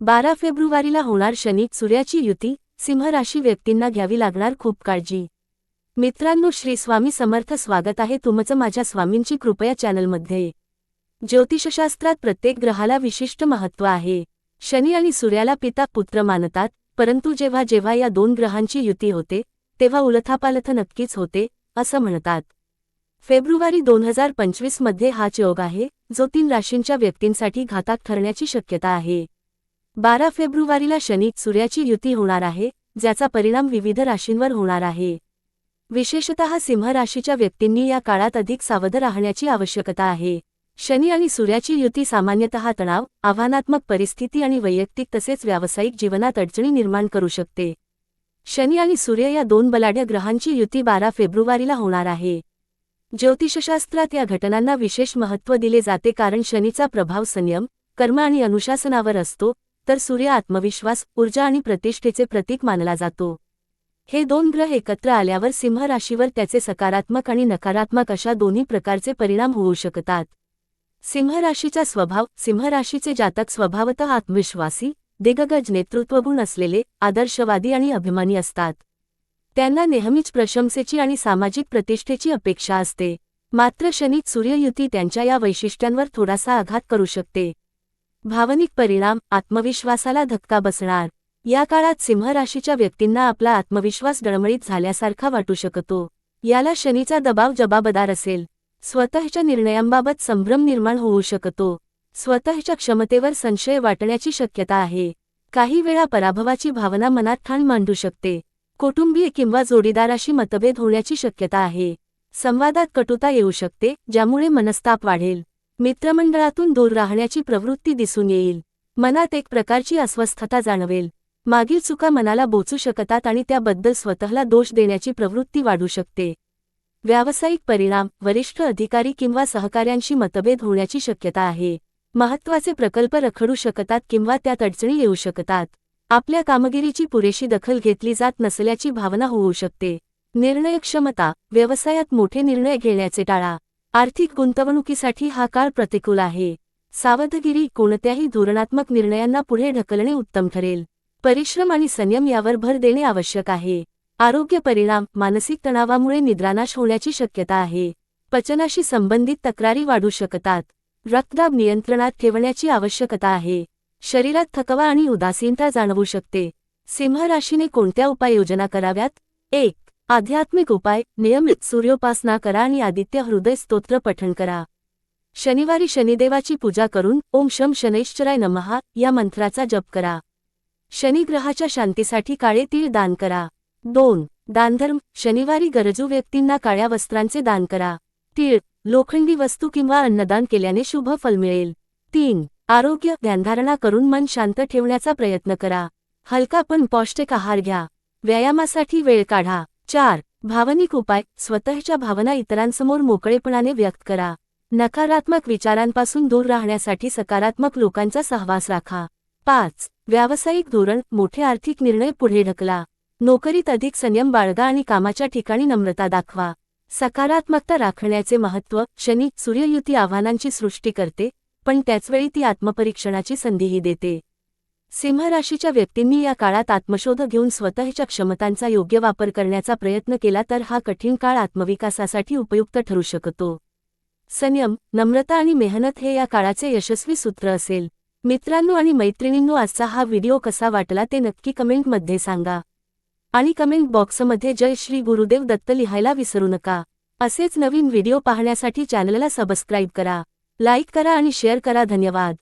बारा फेब्रुवारीला होणार शनिक सूर्याची युती सिंह राशी व्यक्तींना घ्यावी लागणार खूप काळजी. मित्रांनो श्री स्वामी समर्थ स्वागत आहे तुमचं माझ्या स्वामींची कृपया चॅनलमध्ये. ज्योतिषशास्त्रात प्रत्येक ग्रहाला विशिष्ट महत्त्व आहे. शनी आणि सूर्याला पिता पुत्र मानतात परंतु जेव्हा जेव्हा या दोन ग्रहांची युती होते तेव्हा उलथापालथ नक्कीच होते असं म्हणतात. फेब्रुवारी दोन हजार पंचवीसमध्ये हाच योग आहे जो तीन राशींच्या व्यक्तींसाठी घाताक ठरण्याची शक्यता आहे. बारा फेब्रुवारीला शनी सूर्याची युती होणार आहे ज्याचा परिणाम विविध राशींवर होणार आहे. विशेषतः सिंह राशीच्या व्यक्तींनी या काळात अधिक सावध राहण्याची आवश्यकता आहे. शनी आणि सूर्याची युती सामान्यतः तणाव आव्हानात्मक परिस्थिती आणि वैयक्तिक तसेच व्यावसायिक जीवनात अडचणी निर्माण करू शकते. शनी आणि सूर्य या दोन बलाढ्य ग्रहांची युती बारा फेब्रुवारीला होणार आहे. ज्योतिषशास्त्रात या घटनांना विशेष महत्त्व दिले जाते कारण शनीचा प्रभाव संयम कर्म आणि अनुशासनावर असतो तर सूर्य आत्मविश्वास ऊर्जा आणि प्रतिष्ठेचे प्रतीक मानला जातो. हे दोन ग्रह एकत्र आल्यावर सिंह राशीवर त्याचे सकारात्मक आणि नकारात्मक अशा दोन्ही प्रकारचे परिणाम होऊ शकतात. सिंह राशीचा स्वभाव सिंह राशीचे जातक स्वभावतः आत्मविश्वासी दिग्गज नेतृत्वगुण असलेले आदर्शवादी आणि अभिमानी असतात. त्यांना नेहमीच प्रशंसेची आणि सामाजिक प्रतिष्ठेची अपेक्षा असते. मात्र शनीत सूर्ययुती त्यांच्या या वैशिष्ट्यांवर थोडासा आघात करू शकते. भावनिक परिणाम आत्मविश्वासाला धक्का बसणार. या काळात सिंह राशीच्या व्यक्तींना आपला आत्मविश्वास डळमळीत झाल्यासारखा वाटू शकतो. याला शनीचा दबाव जबाबदार असेल. स्वतःच्या निर्णयांबाबत संभ्रम निर्माण होऊ शकतो. स्वतःच्या क्षमतेवर संशय वाटण्याची शक्यता आहे. काही वेळा पराभवाची भावना मनात ठाण मांडू शकते. कुटुंबीय किंवा जोडीदाराशी मतभेद होण्याची शक्यता आहे. संवादात कटुता येऊ शकते ज्यामुळे मनस्ताप वाढेल. मित्रमंडळातून दूर राहण्याची प्रवृत्ती दिसून येईल. मनात एक प्रकारची अस्वस्थता जाणवेल. मागील चुका मनाला बोचू शकतात आणि त्याबद्दल स्वतःला दोष देण्याची प्रवृत्ती वाढू शकते. व्यावसायिक परिणाम वरिष्ठ अधिकारी किंवा सहकाऱ्यांशी मतभेद होण्याची शक्यता आहे. महत्त्वाचे प्रकल्प रखडू शकतात किंवा त्यात अडचणी येऊ शकतात. आपल्या कामगिरीची पुरेशी दखल घेतली जात नसल्याची भावना होऊ शकते. निर्णयक्षमता व्यवसायात मोठे निर्णय घेण्याचे टाळा. आर्थिक गुंतवणुकीसाठी हा काळ प्रतिकूल आहे. सावधगिरी कोणत्याही धोरणात्मक निर्णयांना पुढे ढकलणे उत्तम ठरेल. परिश्रम आणि संयम यावर भर देणे आवश्यक आहे. आरोग्य परिणाम मानसिक तणावामुळे निद्रानाश होण्याची शक्यता आहे. पचनाशी संबंधित तक्रारी वाढू शकतात. रक्तदाब नियंत्रणात ठेवण्याची आवश्यकता आहे. शरीरात थकवा आणि उदासीनता जाणवू शकते. सिंह राशीने कोणत्या उपाययोजना कराव्यात? एक आध्यात्मिक उपाय नियमित सूर्योपासना करा आणि आदित्य हृदय स्तोत्र पठण करा. शनिवारी शनिदेवाची पूजा करून ओम शम शनैश्चराय नमहा या मंत्राचा जप करा. शनिग्रहाच्या शांतीसाठी काळे तीळ दान करा. दोन दानधर्म शनिवारी गरजू व्यक्तींना काळ्या वस्त्रांचे दान करा. तीळ लोखंडी वस्तू किंवा अन्नदान केल्याने शुभ फल मिळेल. तीन आरोग्य ध्यानधारणा करून मन शांत ठेवण्याचा प्रयत्न करा. हलका पण पौष्टिक आहार घ्या. व्यायामासाठी वेळ काढा. चार भावनिक उपाय स्वतःच्या भावना इतरांसमोर मोकळेपणाने व्यक्त करा. नकारात्मक विचारांपासून दूर राहण्यासाठी सकारात्मक लोकांचा सहवास राखा. पाच व्यावसायिक धोरण मोठे आर्थिक निर्णय पुढे ढकला. नोकरीत अधिक संयम बाळगा आणि कामाच्या ठिकाणी नम्रता दाखवा. सकारात्मकता राखण्याचे महत्त्व शनी सूर्ययुती आव्हानांची सृष्टी करते पण त्याचवेळी ती आत्मपरीक्षणाची संधीही देते. सिंह राशीच्या व्यक्तींनी या काळात आत्मशोध घेऊन स्वतःच्या क्षमतांचा योग्य वापर करण्याचा प्रयत्न केला तर हा कठीण काळ आत्मविकासासाठी उपयुक्त ठरू शकतो. संयम नम्रता आणि मेहनत हे या काळाचे यशस्वी सूत्र असेल. मित्रांनो आणि मैत्रिणींनो आजचा हा व्हिडिओ कसा वाटला ते नक्की कमेंटमध्ये सांगा. आणि कमेंट बॉक्समध्ये जय श्री गुरुदेव दत्त लिहायला विसरू नका. असेच नवीन व्हिडिओ पाहण्यासाठी चॅनलला सबस्क्राईब करा. लाईक करा आणि शेअर करा. धन्यवाद.